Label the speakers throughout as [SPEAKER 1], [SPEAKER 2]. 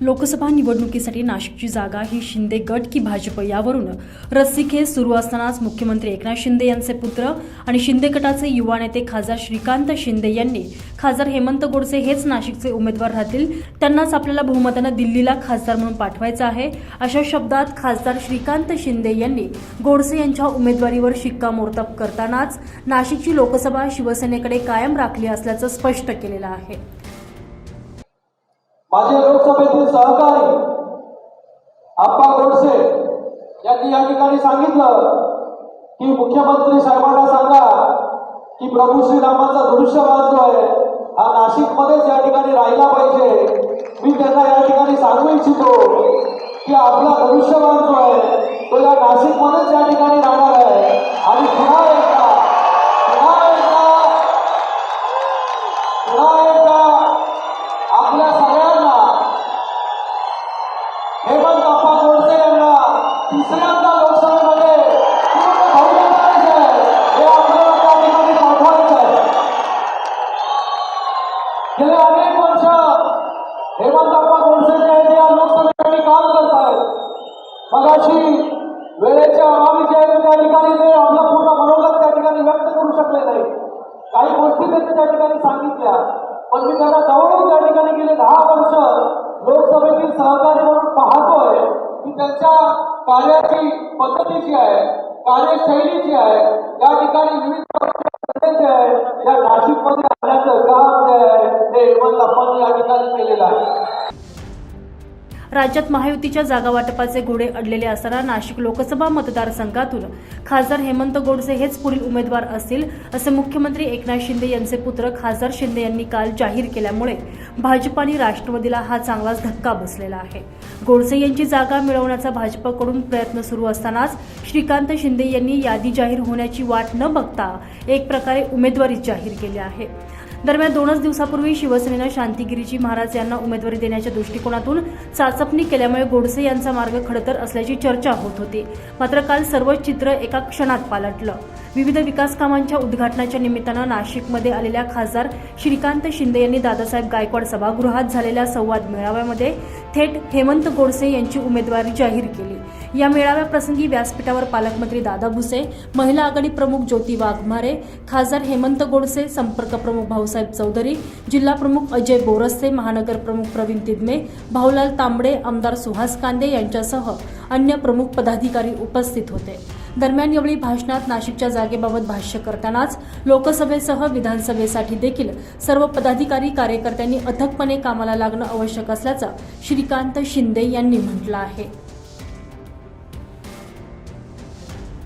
[SPEAKER 1] लोकसभा निवडणुकीसाठी नाशिकची जागा ही शिंदे गट की भाजप यावरून रस्सीखेच सुरू असतानाच मुख्यमंत्री एकनाथ शिंदे यांचे पुत्र आणि शिंदे गटाचे युवा नेते खासदार श्रीकांत शिंदे यांनी खासदार हेमंत गोडसे हेच नाशिकचे उमेदवार राहतील त्यांनाच आपल्याला बहुमतानं दिल्लीला खासदार म्हणून पाठवायचं आहे अशा शब्दात खासदार श्रीकांत शिंदे यांनी गोडसे यांच्या उमेदवारीवर शिक्कामोर्तब करतानाच नाशिकची लोकसभा शिवसेनेकडे कायम राखली असल्याचं स्पष्ट केलेलं आहे.
[SPEAKER 2] माझे लोकसभेतील सहकारी आप्पा गोडसे यांनी या ठिकाणी सांगितलं की मुख्यमंत्री साहेबांना सांगा की प्रभू श्रीरामाचा दृश्यमान जो आहे. हा नाशिकमध्येच या ठिकाणी राहिला पाहिजे. मी त्यांना या ठिकाणी सांगू इच्छितो की आपला धनुष्यबाण जो आहे. तो या नाशिकमध्येच या ठिकाणी राहणार आहे. आणि पुन्हा एकदा पुन्हा एकदा पुन्हा एकदा आपल्या सगळ्यांना हेमंत अप्पा गोडसे यांना तिसऱ्यांदा लोकसभेमध्ये पूर्ण बहुमत करायचं आहे हे आपल्याला त्या ठिकाणी पाठवायचं आहे गेले अनेक वर्ष हेमंत अप्पा गोडसे जे आहेत ते या लोकसभेसाठी काम करत आहेत मगाशी वेळेच्या अभावी जे आहे त्या ठिकाणी ते आपलं पूर्ण मनोगत त्या ठिकाणी व्यक्त करू शकले नाही काही गोष्टी त्यांनी त्या ठिकाणी सांगितल्या पण मी त्यांना जवळून त्या ठिकाणी गेले दहा वर्ष लोकसभेतील सहकारी म्हणून पाहतोय की त्यांच्या कार्याची पद्धती जी आहे कार्यशैली जी आहे. या ठिकाणी विविध पक्षाचे जे आहे. या नाशिकमध्ये आणण्याचं काम जे आहे ते हेमंत अप्पांनी या ठिकाणी केलेलं आहे.
[SPEAKER 1] राज्यात महायुतीच्या जागा वाटपाचे घोडे अडलेले असताना नाशिक लोकसभा मतदारसंघातून खासदार हेमंत गोडसे हेच पुढील उमेदवार असतील असे मुख्यमंत्री एकनाथ शिंदे यांचे पुत्र खासदार शिंदे यांनी काल जाहीर केल्यामुळे भाजप आणि राष्ट्रवादीला हा चांगलाच धक्का बसलेला आहे. गोडसे यांची जागा मिळवण्याचा भाजपकडून प्रयत्न सुरू असतानाच श्रीकांत शिंदे यांनी यादी जाहीर होण्याची वाट न बघता एक प्रकारे उमेदवारी जाहीर केली आहे. दरम्यान दोनच दिवसापूर्वी शिवसेनेनं शांतिगिरीजी महाराज यांना उमेदवारी देण्याच्या दृष्टिकोनातून चाचपणी केल्यामुळे गोडसे यांचा मार्ग खडतर असल्याची चर्चा होत होती. मात्र काल सर्व चित्र एका क्षणात पालटलं. विविध विकास कामांच्या उद्घाटनाच्या निमित्तानं नाशिकमध्ये आलेल्या खासदार श्रीकांत शिंदे यांनी दादासाहेब गायकवाड सभागृहात झालेल्या संवाद मेळाव्यामध्ये थेट हेमंत गोडसे यांची उमेदवारी जाहीर केली. या मेळाव्याप्रसंगी व्यासपीठावर पालकमंत्री दादा भुसे महिला आघाडी प्रमुख ज्योती वाघमारे खासदार हेमंत गोडसे संपर्क प्रमुख भाऊसाहेब चौधरी जिल्हा प्रमुख अजय बोरस्ते महानगर प्रमुख प्रवीण तिदमे भाऊलाल तांबडे आमदार सुहास कांदे यांच्यासह अन्य प्रमुख पदाधिकारी उपस्थित होते. दरम्यान यावेळी भाषणात नाशिकच्या जागेबाबत भाष्य करतानाच लोकसभेसह विधानसभेसाठी देखील सर्व पदाधिकारी कार्यकर्त्यांनी अथकपणे कामाला लागणं आवश्यक असल्याचं श्रीकांत शिंदे यांनी म्हटलं आहे.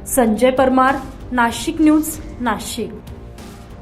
[SPEAKER 1] संजय परमार नाशिक न्यूज नाशिक.